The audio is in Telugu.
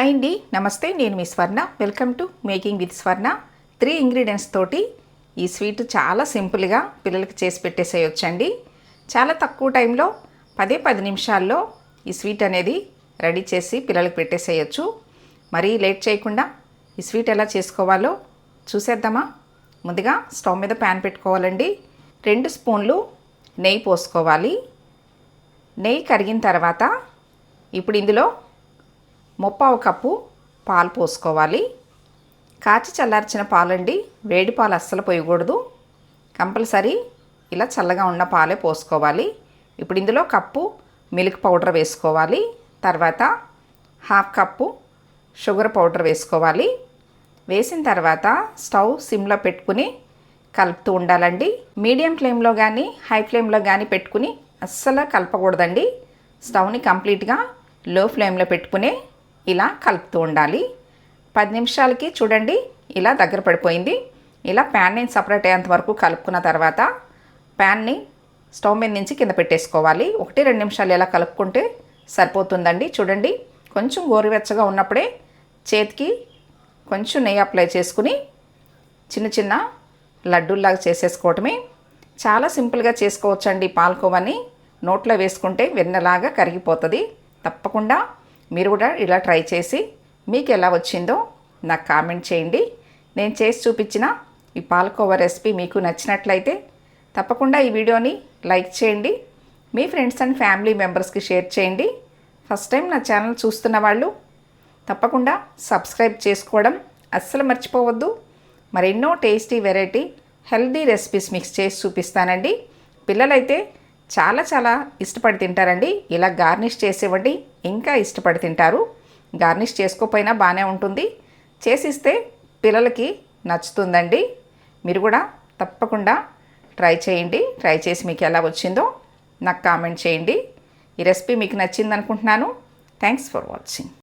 హాయ్ అండి నమస్తే నేను మీ Swarna. Welcome to making with Swarna three ingredients తోటి ఈ స్వీట్ చాలా సింపుల్గా పిల్లలకి చేసి పెట్టేసేయొచ్చండి. చాలా తక్కువ టైంలో పదే పది నిమిషాల్లో ఈ స్వీట్ అనేది రెడీ చేసి పిల్లలకి పెట్టేసేయచ్చు. మరీ లేట్ చేయకుండా ఈ స్వీట్ ఎలా చేసుకోవాలో చూసేద్దామా? ముందుగా స్టవ్ మీద ప్యాన్ పెట్టుకోవాలండి. రెండు స్పూన్లు నెయ్యి పోసుకోవాలి. నెయ్యి కరిగిన తర్వాత ఇప్పుడు ఇందులో ముప్పావు కప్పు పాలు పోసుకోవాలి. కాచి చల్లార్చిన పాలండి. వేడి పాలు అస్సలు పోయకూడదు. కంపల్సరీ ఇలా చల్లగా ఉన్న పాలే పోసుకోవాలి. ఇప్పుడు ఇందులో కప్పు మిల్క్ పౌడర్ వేసుకోవాలి. తర్వాత హాఫ్ కప్పు షుగర్ పౌడర్ వేసుకోవాలి. వేసిన తర్వాత స్టవ్ సిమ్లో పెట్టుకుని కలుపుతూ ఉండాలండి. మీడియం ఫ్లేమ్లో కానీ హై ఫ్లేమ్లో కానీ పెట్టుకుని అస్సలు కలపకూడదండి. స్టవ్ని కంప్లీట్గా లో ఫ్లేమ్లో పెట్టుకుని ఇలా కలుపుతూ ఉండాలి. పది నిమిషాలకి చూడండి ఇలా దగ్గర పడిపోయింది. ఇలా ప్యాన్ సపరేట్ అయ్యేంత వరకు కలుపుకున్న తర్వాత ప్యాన్ని స్టవ్ మీద నుంచి కింద పెట్టేసుకోవాలి. ఒకటి రెండు నిమిషాలు ఇలా కలుపుకుంటే సరిపోతుందండి. చూడండి కొంచెం గోరువెచ్చగా ఉన్నప్పుడే చేతికి కొంచెం నెయ్యి అప్లై చేసుకుని చిన్న చిన్న లడ్డూల్లాగా చేసేసుకోవటమే. చాలా సింపుల్గా చేసుకోవచ్చండి పాలకోవని. నోట్లో వేసుకుంటే వెన్నలాగా కరిగిపోతుంది. తప్పకుండా మీరు కూడా ఇలా ట్రై చేసి మీకు ఎలా వచ్చిందో నాకు కామెంట్ చేయండి. నేను చేసి చూపించిన ఈ పాలకోవా రెసిపీ మీకు నచ్చినట్లయితే తప్పకుండా ఈ వీడియోని లైక్ చేయండి. మీ ఫ్రెండ్స్ అండ్ ఫ్యామిలీ మెంబర్స్కి షేర్ చేయండి. ఫస్ట్ టైం నా ఛానల్ చూస్తున్న వాళ్ళు తప్పకుండా సబ్స్క్రైబ్ చేసుకోవడం అస్సలు మర్చిపోవద్దు. మరెన్నో tasty variety healthy recipes mix చేసి చూపిస్తానండి. పిల్లలైతే చాలా చాలా ఇష్టపడి తింటారండి. ఇలా గార్నిష్ చేసేవ్వండి. ఇంకా ఇష్టపడి తింటారు. గార్నిష్ చేసుకోకపోయినా బాగానే ఉంటుంది. చేసిస్తే పిల్లలకి నచ్చుతుందండి. మీరు కూడా తప్పకుండా ట్రై చేయండి. ట్రై చేసి మీకు ఎలా వచ్చిందో నాకు కామెంట్ చేయండి. ఈ రెసిపీ మీకు నచ్చింది అనుకుంటున్నాను థ్యాంక్స్ ఫర్ వాచింగ్.